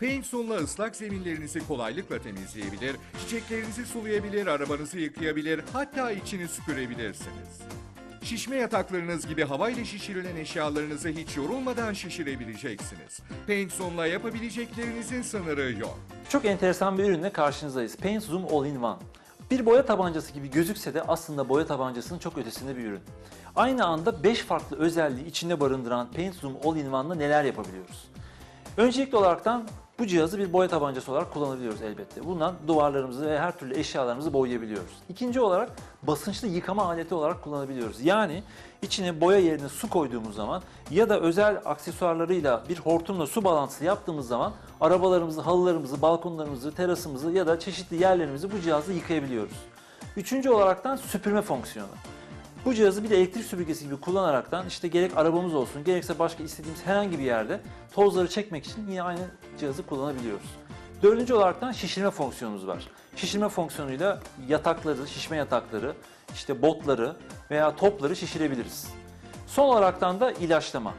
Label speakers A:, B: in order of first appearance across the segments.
A: Paint Zoom'la ıslak zeminlerinizi kolaylıkla temizleyebilir, çiçeklerinizi sulayabilir, arabanızı yıkayabilir, hatta içini süpürebilirsiniz. Şişme yataklarınız gibi havayla şişirilen eşyalarınızı hiç yorulmadan şişirebileceksiniz. Paint Zoom'la yapabileceklerinizin sınırı yok.
B: Çok enteresan bir ürünle karşınızdayız. Paint Zoom All-in-One. Bir boya tabancası gibi gözükse de aslında boya tabancasının çok ötesinde bir ürün. Aynı anda 5 farklı özelliği içinde barındıran Paint Zoom All-in-One'la neler yapabiliyoruz? Öncelikli olaraktan bu cihazı bir boya tabancası olarak kullanabiliyoruz elbette. Bundan duvarlarımızı ve her türlü eşyalarımızı boyayabiliyoruz. İkinci olarak basınçlı yıkama aleti olarak kullanabiliyoruz. Yani içine boya yerine su koyduğumuz zaman ya da özel aksesuarlarıyla bir hortumla su balansı yaptığımız zaman arabalarımızı, halılarımızı, balkonlarımızı, terasımızı ya da çeşitli yerlerimizi bu cihazla yıkayabiliyoruz. Üçüncü olaraktan süpürme fonksiyonu. Bu cihazı bir de elektrik süpürgesi gibi kullanaraktan işte gerek arabamız olsun gerekse başka istediğimiz herhangi bir yerde tozları çekmek için yine aynı cihazı kullanabiliyoruz. Dördüncü olaraktan şişirme fonksiyonumuz var. Şişirme fonksiyonuyla yatakları, şişme yatakları, işte botları veya topları şişirebiliriz. Son olaraktan da ilaçlama.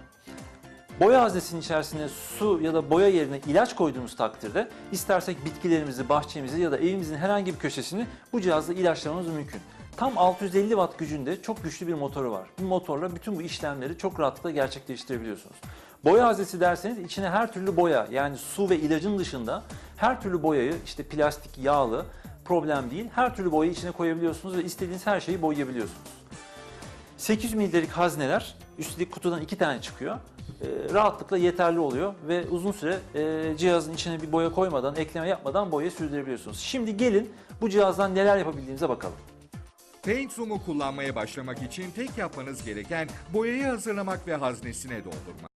B: Boya haznesinin içerisine su ya da boya yerine ilaç koyduğumuz takdirde istersek bitkilerimizi, bahçemizi ya da evimizin herhangi bir köşesini bu cihazla ilaçlamamız mümkün. Tam 650 watt gücünde çok güçlü bir motoru var. Bu motorla bütün bu işlemleri çok rahatlıkla gerçekleştirebiliyorsunuz. Boya haznesi derseniz içine her türlü boya yani su ve ilacın dışında her türlü boyayı işte plastik, yağlı problem değil. Her türlü boyayı içine koyabiliyorsunuz ve istediğiniz her şeyi boyayabiliyorsunuz. 800 mililitrelik hazneler üstelik kutudan iki tane çıkıyor. Ee, rahatlıkla yeterli oluyor ve uzun süre e, cihazın içine bir boya koymadan, ekleme yapmadan boyayı sürdürebiliyorsunuz. Şimdi gelin bu cihazdan neler yapabildiğimize bakalım.
A: Paint Zoom'u kullanmaya başlamak için tek yapmanız gereken boyayı hazırlamak ve haznesine doldurmak.